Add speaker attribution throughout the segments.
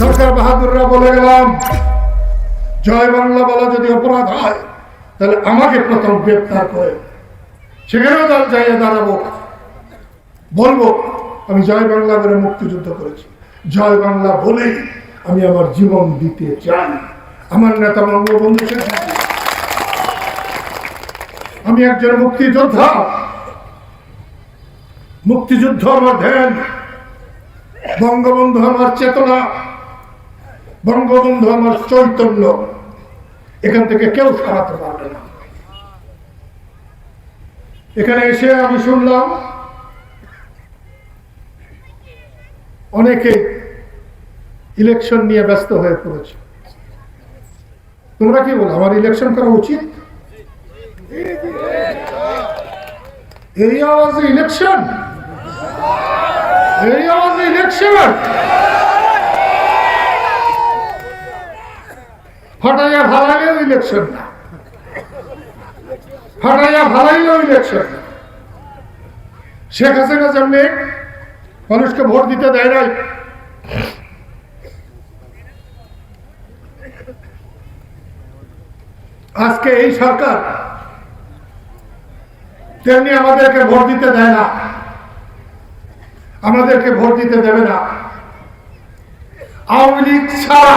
Speaker 1: সরকার বাহাদুররা বলে গেলাম, জয় বাংলা বলা যদি অপরাধ হয়, তাহলে আমাকে প্রথম গ্রেপ্তার করে। সেখানেও তার জায়গায় দাঁড়াবো। বলব, আমি জয় বাংলা বলে মুক্তিযুদ্ধ করেছি। জয় বাংলা বলেই আমি আমার জীবন দিতে চাই। আমার নেতা বঙ্গবন্ধু আমি একজন মুক্তিযোদ্ধা। মুক্তিযুদ্ধ আমার ধ্যান। বঙ্গবন্ধু আমার চেতনা। বঙ্গবন্ধু আমার চৈতন্য। এখান থেকে কেউ সরাতে পারবে না। এখানে এসে আমি শুনলাম, অনেকে ইলেকশন নিয়ে ব্যস্ত হয়ে পড়েছে। তোমরা কি বলো, আমার ইলেকশন করা উচিত? এই আওয়াজে ইলেকশন এই আওয়াজে ইলেকশন ফাটাইয়া ভালাইলেও ইলেকশন না। ফাটাইয়া ভালাইলেও ইলেকশন না। শেখ হাসিনা যেমনি মানুষকে ভোট দিতে দেয় নাই, আজকে এই সরকার তেমনি আমাদেরকে ভোট দিতে দেয় না, আমাদেরকে ভোট দিতে দেবে না। আওয়ামী লীগ ছাড়া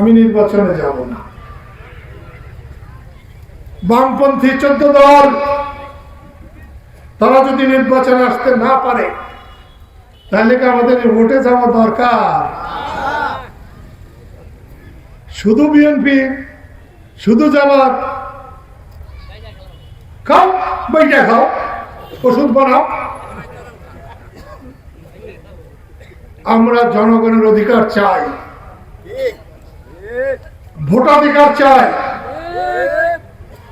Speaker 1: আমি নির্বাচনে যাব না। বামপন্থী চোদ্দ দল, তারা যদি নির্বাচনে আসতে না পারে, তাহলে কি আমাদের ভোটে যাওয়া দরকার? শুধু বিএনপি শুধু জামাত। খাও, বইটা খাও, ওষুধ বানাও। আমরা জনগণের অধিকার চাই। ভোটাধিকার চাই।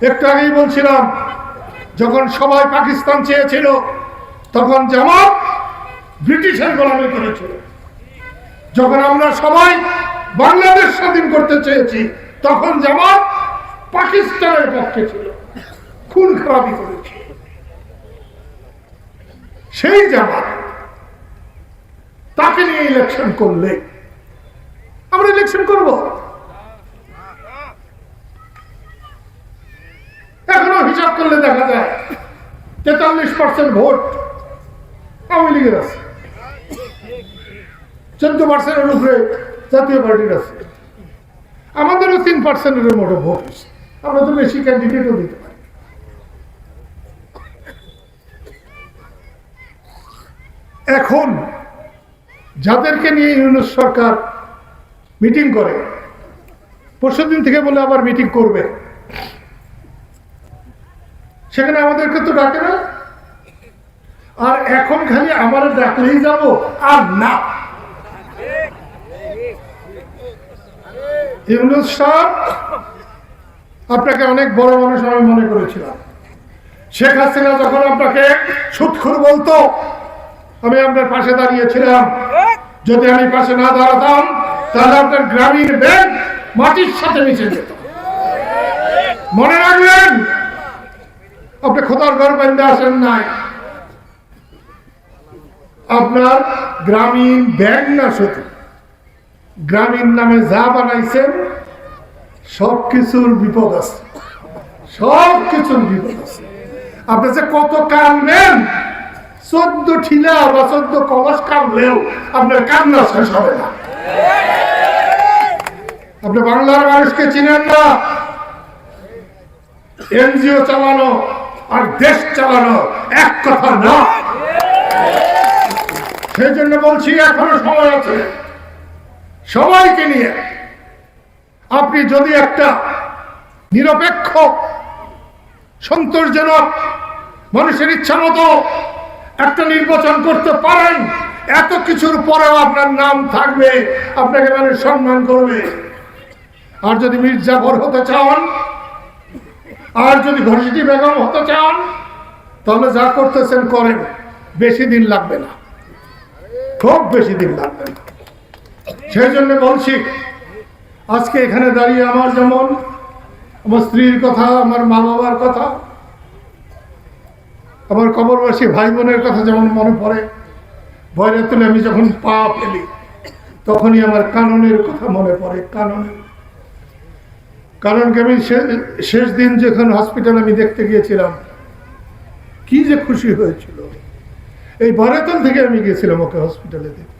Speaker 1: একটু আগেই বলছিলাম, যখন সবাই পাকিস্তান চেয়েছিল, তখন জামাত ব্রিটিশের গোলামি করেছিল। যখন আমরা সবাই বাংলাদেশ স্বাধীন করতে চেয়েছি, তখন জামাত পাকিস্তানের পক্ষে ছিল। খুন খারাপি করেছে। সেই জামাত তাকে নিয়ে ইলেকশন করলে, আমরা ইলেকশন করব এখনও হিসাব করলে দেখা যায় তেতাল্লিশ পার্সেন্ট ভোট আওয়ামী লীগের আছে। চোদ্দ পার্সেন্টের উপরে জাতীয় পার্টির আছে। আমাদেরও তিন পার্সেন্টের মতো ভোট আমরা তো বেশি ক্যান্ডিডেটও দিতে পারি। এখন যাদেরকে নিয়ে ইউনুস সরকার মিটিং করে, পরশুদিন থেকে বলে আবার মিটিং করবে। সেখানে আমাদেরকে তো ডাকে না। আর এখন খালি আমার ডাকলেই যাব, আর না। ইউনুস সাহেব আপনাকে অনেক বড় মানুষ আমি মনে করেছিলাম। শেখ হাসিনা যখন আপনাকে সুৎখুর বলতো, আমি আপনার পাশে দাঁড়িয়েছিলাম। যদি আমি পাশে না দাঁড়াতাম, তাহলে আপনার গ্রামীণ ব্যাংক মাটির সাথে মিশে যেত। মনে রাখবেন আপনি খোদার ঘর বেঁধে আসেন নাই। আপনার গ্রামীণ ব্যাংক না শুধু, গ্রামীণ নামে যা বানাইছেন সব কিছুর বিপদ আছে। সব কিছুর বিপদ আছে। আপনি যে কত কানবেন, চোদ্দ ঠিলা বা চোদ্দ কলস কানলেও আপনার কান্না শেষ হবে না। আপনি বাংলার মানুষকে চিনেন না। এনজিও চালানো আর দেশ চালানো এক কথা না। সেই জন্য বলছি, এখনও সময় আছে। সবাইকে নিয়ে আপনি যদি একটা নিরপেক্ষ সন্তোষজনক মানুষের ইচ্ছা মতো একটা নির্বাচন করতে পারেন, এত কিছুর পরেও আপনার নাম থাকবে, আপনাকে মানুষ সম্মান করবে। আর যদি মির্জাফর হতে চান আর যদি ঘষিটি বেগম হতে চান, তাহলে যা করতেছেন করেন, বেশি দিন লাগবে না। খুব বেশি দিন লাগবে না। সেই জন্য বলছি, আজকে এখানে দাঁড়িয়ে আমার যেমন আমার স্ত্রীর কথা, আমার মা বাবার কথা, আমার কবরবাসী ভাই বোনের কথা যেমন মনে পড়ে ভয়ের তুলে আমি যখন পা ফেলি, তখনই আমার কাননের কথা মনে পড়ে, কাননের। কারণ কি আমি শেষ দিন যখন হসপিটাল আমি দেখতে গিয়েছিলাম, কি যে খুশি হয়েছিল। এই বারাতল থেকে আমি গিয়েছিলাম ওকে হসপিটালে দেখতে।